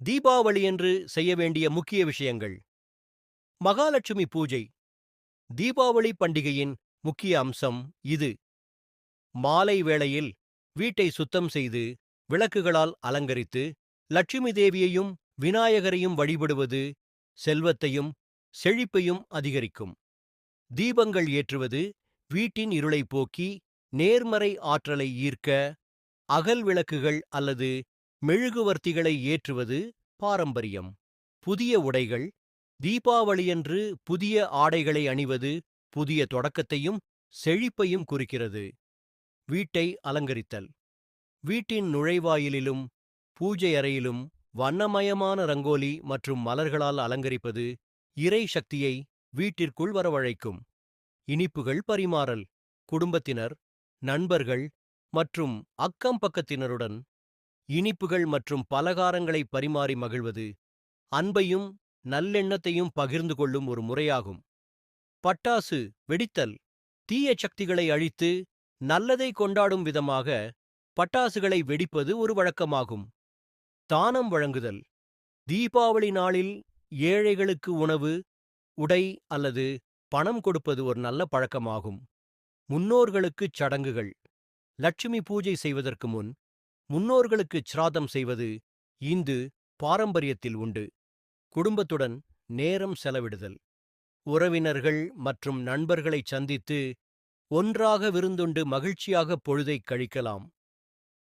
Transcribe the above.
தீபாவளியன்று செய்ய வேண்டிய முக்கிய விஷயங்கள். மகாலட்சுமி பூஜை. தீபாவளி பண்டிகையின் முக்கிய அம்சம் இது. மாலை வேளையில் வீட்டை சுத்தம் செய்து விளக்குகளால் அலங்கரித்து லட்சுமி தேவியையும் விநாயகரையும் வழிபடுவது செல்வத்தையும் செழிப்பையும் அதிகரிக்கும். தீபங்கள் ஏற்றுவது வீட்டின் இருளை போக்கி நேர்மறை ஆற்றலை ஈர்க்க அகல் விளக்குகள் அல்லது மெழுகுவர்த்திகளை ஏற்றுவது பாரம்பரியம். புதிய உடைகள் தீபாவளியன்று புதிய ஆடைகளை அணிவது புதிய தொடக்கத்தையும் செழிப்பையும் குறிக்கிறது. வீட்டை அலங்கரித்தல். வீட்டின் நுழைவாயிலிலும் பூஜை அறையிலும் வண்ணமயமான ரங்கோலி மற்றும் மலர்களால் அலங்கரிப்பது இறை சக்தியை வீட்டிற்குள் வரவழைக்கும். இனிப்புகள் பரிமாறல். குடும்பத்தினர் நண்பர்கள் மற்றும் அக்கம் பக்கத்தினருடன் இனிப்புகள் மற்றும் பலகாரங்களை பரிமாறி மகிழ்வது அன்பையும் நல்லெண்ணத்தையும் பகிர்ந்து கொள்ளும் ஒரு முறையாகும். பட்டாசு வெடித்தல் தீய சக்திகளை அழித்து நல்லதை கொண்டாடும் விதமாக பட்டாசுகளை வெடிப்பது ஒரு வழக்கமாகும். தானம் வழங்குதல் தீபாவளி நாளில் ஏழைகளுக்கு உணவு உடை அல்லது பணம் கொடுப்பது ஒரு நல்ல பழக்கமாகும். முன்னோர்களுக்குச் சடங்குகள் லட்சுமி பூஜை செய்வதற்கு முன் முன்னோர்களுக்குச் சிராதம் செய்வது இந்து பாரம்பரியத்தில் உண்டு. குடும்பத்துடன் நேரம் செலவிடுதல். உறவினர்கள் மற்றும் நண்பர்களைச் சந்தித்து ஒன்றாக விருந்துண்டு மகிழ்ச்சியாக பொழுதைக் கழிக்கலாம்.